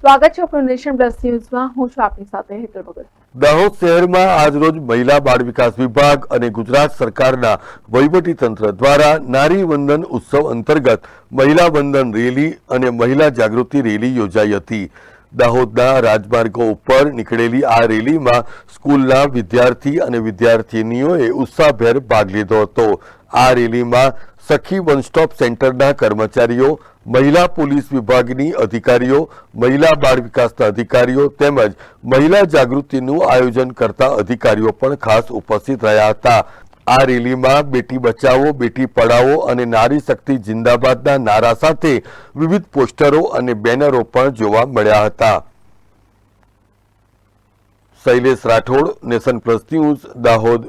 સ્વાગત છે આપણું પ્લસ ન્યૂઝમાં. હું છું આપની સાથે હેતલ ભગત. દાહોદ શહેરમાં આજરોજ મહિલા બાળ વિકાસ વિભાગ અને ગુજરાત સરકારના તંત્ર દ્વારા નારી વંદન ઉત્સવ અંતર્ગત મહિલા વંદન રેલી અને મહિલા જાગૃતિ રેલી યોજાઈ હતી. દાહોદના રાજમાર્ગો ઉપર નીકળેલી આ રેલીમાં સ્કૂલના વિદ્યાર્થી અને વિદ્યાર્થિનીઓએ ઉત્સાહભેર ભાગ લીધો હતો. આ રેલીમાં સખી વન સ્ટોપ સેન્ટરના કર્મચારીઓ, મહિલા પોલીસ વિભાગની અધિકારીઓ, મહિલા બાળ વિકાસના અધિકારીઓ તેમજ મહિલા જાગૃતિનું આયોજન કરતા અધિકારીઓ પણ ખાસ ઉપસ્થિત રહ્યા હતા. આ રેલીમાં બેટી બચાવો, બેટી પઢાવો અને નારી શક્તિ જિંદાબાદના નારા સાથે વિવિધ પોસ્ટરો અને બેનરો પણ જોવા મળ્યા હતા. Shailesh Rathod, nation plus news, Dahod.